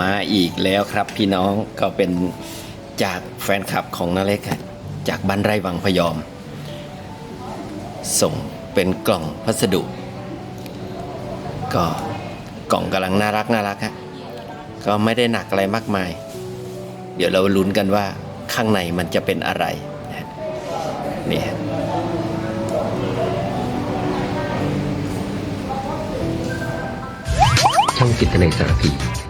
มาอีกแล้วครับพี่น้องก็เป็นจากแฟนคลับของนาเล็กครับจากบ้านไร่วังพยอม ส่งเป็นกล่องพัสดุ ก็กล่องกำลังน่ารักน่ารักฮะก็ไม่ได้หนักอะไรมากมาย เดี๋ยวเราลุ้นกันว่าข้างในมันจะเป็นอะไรนี่ฮะช่องจิตในสารพี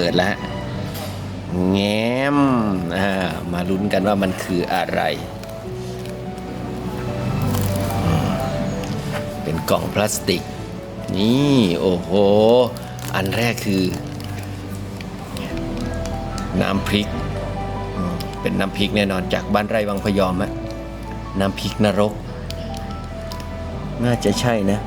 เปิดแล้วแง้มมาลุ้นกันว่ามันคืออะไร เป็นกล่องพลาสติก นี่โอ้โห อันแรกคือ น้ำพริก เป็นน้ำพริกแน่นอนจากบ้านไร่วังพยอมอะน้ำพริกนรก น่าจะใช่นะ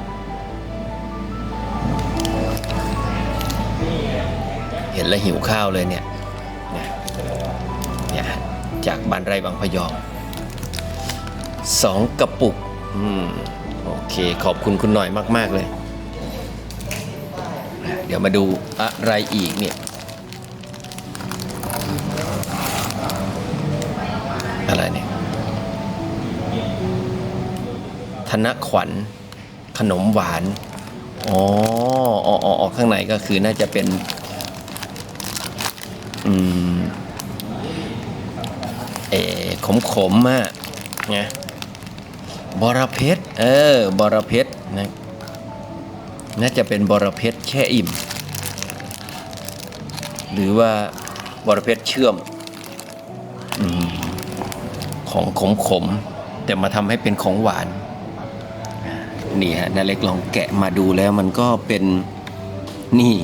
ห็นแล้วหิวข้าวเลยเนี่ยเนี่ยจากบ้านไร่บางพยอมสองกระปุกอืมโอเคขอบคุณคุณหน่อยมาก ๆ เลย เดี๋ยวมาดูอะไรอีกเนี่ยอะไรเนี่ยธนขวัญขนมหวาน อ๋ออ๋ออ๋อข้างในก็คือน่าจะเป็น เออขมขมอะไงบรเพชรเออบรเพชรนะน่าจะเป็นบรเพชรแช่อิ่ม หรือว่าบรเพชรเชื่อมอของขมขมแต่มาทำให้เป็นของหวานนี่ฮะนาเล็กลองแกะมาดูแล้วมันก็เป็นนี่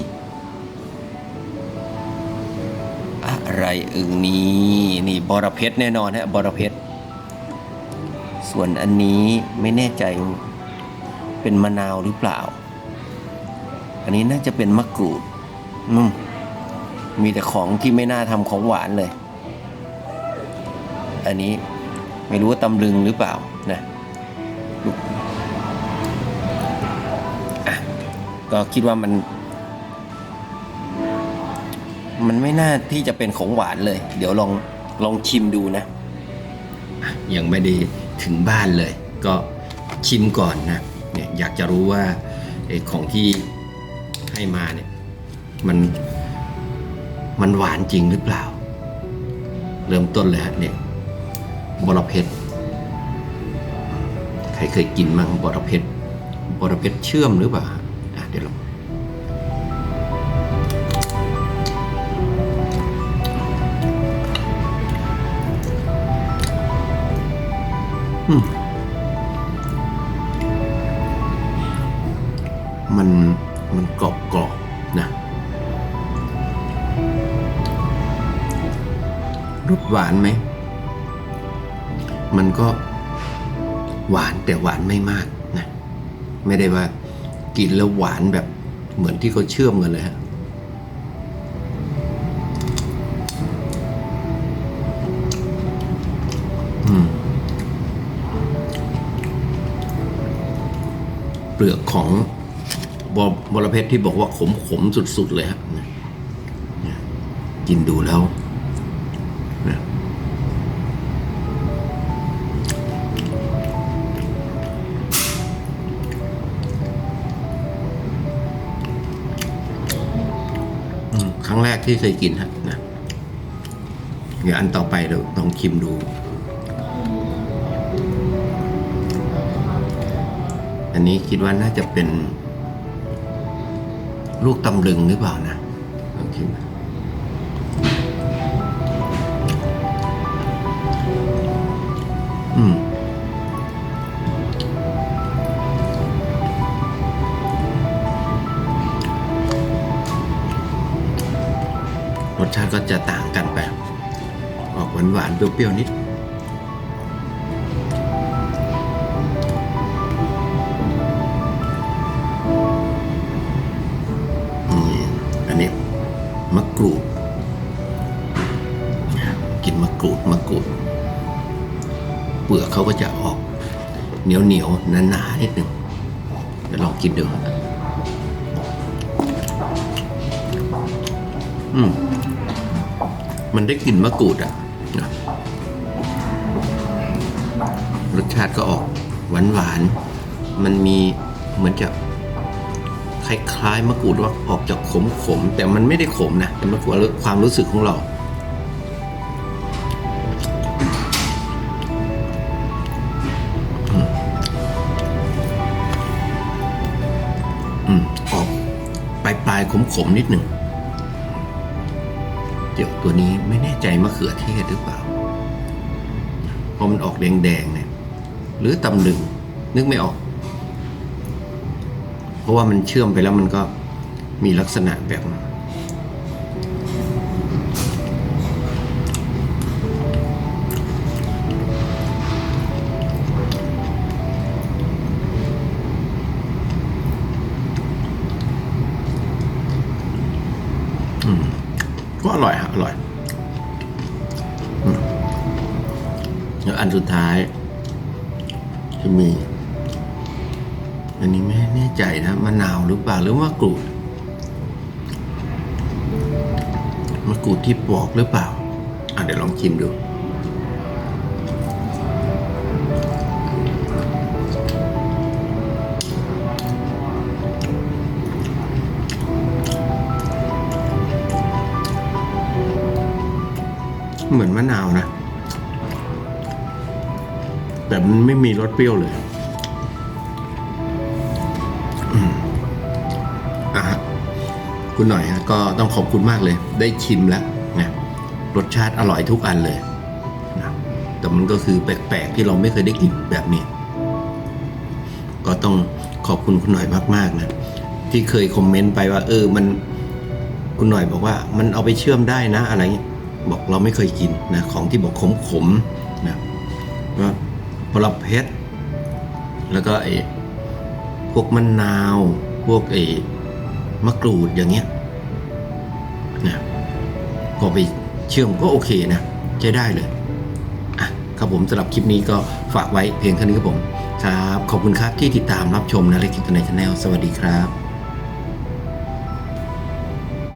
อะไรอึงนี้นี่บอระเพ็ดแน่นอนฮะบอระเพ็ดส่วนอันนี้ไม่แน่ใจเป็นมะนาวหรือเปล่า อันนี้น่าจะเป็นมะกรูดมมีแต่ของที่ไม่น่าทำของหวานเลย อันนี้ไม่รู้ว่าตำลึงหรือเปล่านะก็คิดว่ามัน มันไม่น่าที่จะเป็นของหวานเลย เดี๋ยวลองลองชิมดูนะ ยังไม่ได้ถึงบ้านเลย ก็ชิมก่อนนะเนี่ยอยากจะรู้ว่าไอของที่ให้มาเนี่ยมันมันหวานจริงหรือเปล่า เริ่มต้นเลยฮะเนี่ยบรเพชรใครเคยกินมั้งบรเพชรบรเพชรเชื่อมหรือเปล่าอะเดี๋ยวลอง มันมันกรอบกรอบๆนะรสหวานไหม มันก็หวานแต่หวานไม่มากนะ ไม่ได้ว่ากินแล้วหวานแบบเหมือนที่เขาเชื่อมกันเลยฮะ เปลือกของบบรเพชรที่บอกว่าขมขมๆสุด ๆ เลยฮะกินดูแล้วครั้งแรกที่เคยกินฮะนะเดี๋ยวอันต่อไปเราลองชิมดู อันนี้คิดว่าน่าจะเป็นลูกตำลึงหรือเปล่านะลองชิมอืมรสชาติก็จะต่างกันไป ออกหวานๆเปรี้ยวๆนิด มะกรูด กินมะกรูดมะกรูด เปลือกเขาก็จะออกเหนียวเหนียวหนาๆนิดหนึ่งเดี๋ยวลองกินดูอืมมันได้กลิ่นมะกรูดอะรสชาติก็ออกหวานหวาน มันมีเหมือนจะ คล้ายๆมะกรูดว่าออกจากขมๆแต่มันไม่ได้ขมนะแต่มันความรู้สึกของเรา อืมออกปลายปลายขมขมๆนิดหนึ่งเดี๋ยวตัวนี้ไม่แน่ใจมะเขือเทศหรือเปล่าพราะมันออกแดงๆเนี่ยหรือตำลึงนึกไม่ออก ราะว่ามันเชื่อมไปแล้วมันก็มีลักษณะแบบก็อร่อยฮะอร่อยแล้วอันสุดท้ายจะมี อันนี้ไม่แน่ใจนะมะนาวหรือเปล่าหรือว่ากรูดมะกรูดที่ปอกหรือเปล่าอะเดี๋ยวลองชิมดูเหมือนมะนาวนะ แต่มันไม่มีรสเปรี้ยวเลย คุณหน่อยฮะก็ต้องขอบคุณมากเลย ได้ชิมแล้วนะรสชาติอร่อยทุกอันเลยนะแต่มันก็คือแปลกๆที่เราไม่เคยได้กินแบบนี้ ก็ต้องขอบคุณคุณหน่อยมากๆนะที่เคยคอมเมนต์ไปว่า เออมันคุณหน่อยบอกว่ามันเอาไปเชื่อมได้นะ อะไรเงี้ยบอกเราไม่เคยกินนะของที่บอกขมๆนะว่าพลเพชรแล้วก็ไอ้พวกมะนาว พวกไอ้ มะกรูดอย่างเงี้ยนะก็ไปเชื่อมก็โอเคนะใช้ได้เลยอะครับผมสำหรับคลิปนี้ก็ฝากไว้เพียงเท่านี้ครับผม ครับ ขอบคุณครับที่ติดตามรับชมนะเล็กกินในชาแนลสวัสดีครับ